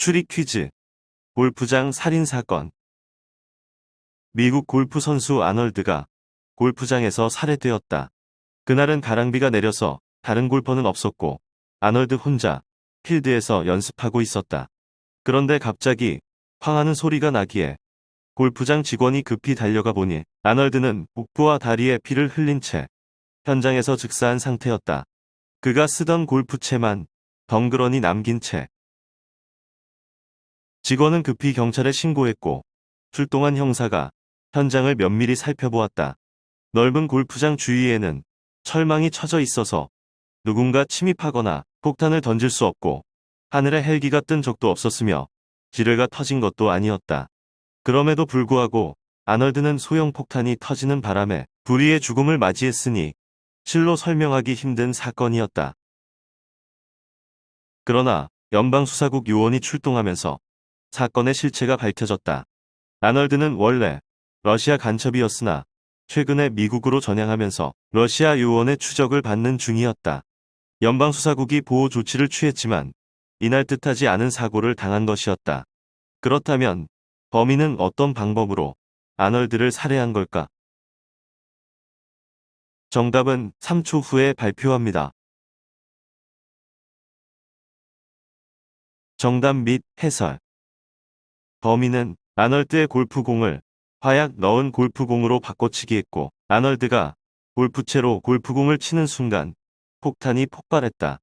추리 퀴즈. 골프장 살인 사건. 미국 골프 선수 아널드가 골프장에서 살해되었다. 그날은 가랑비가 내려서 다른 골퍼는 없었고 아널드 혼자 필드에서 연습하고 있었다. 그런데 갑자기 황하는 소리가 나기에 골프장 직원이 급히 달려가 보니 아널드는 복부와 다리에 피를 흘린 채 현장에서 즉사한 상태였다. 그가 쓰던 골프채만 덩그러니 남긴 채 직원은 급히 경찰에 신고했고 출동한 형사가 현장을 면밀히 살펴보았다. 넓은 골프장 주위에는 철망이 쳐져 있어서 누군가 침입하거나 폭탄을 던질 수 없고 하늘에 헬기가 뜬 적도 없었으며 지뢰가 터진 것도 아니었다. 그럼에도 불구하고 아널드는 소형 폭탄이 터지는 바람에 불의의 죽음을 맞이했으니 실로 설명하기 힘든 사건이었다. 그러나 연방수사국 요원이 출동하면서 사건의 실체가 밝혀졌다. 아널드는 원래 러시아 간첩이었으나 최근에 미국으로 전향하면서 러시아 요원의 추적을 받는 중이었다. 연방수사국이 보호 조치를 취했지만 이날 뜻하지 않은 사고를 당한 것이었다. 그렇다면 범인은 어떤 방법으로 아널드를 살해한 걸까? 정답은 3초 후에 발표합니다. 정답 및 해설 범인은 아널드의 골프공을 화약 넣은 골프공으로 바꿔치기 했고 아널드가 골프채로 골프공을 치는 순간 폭탄이 폭발했다.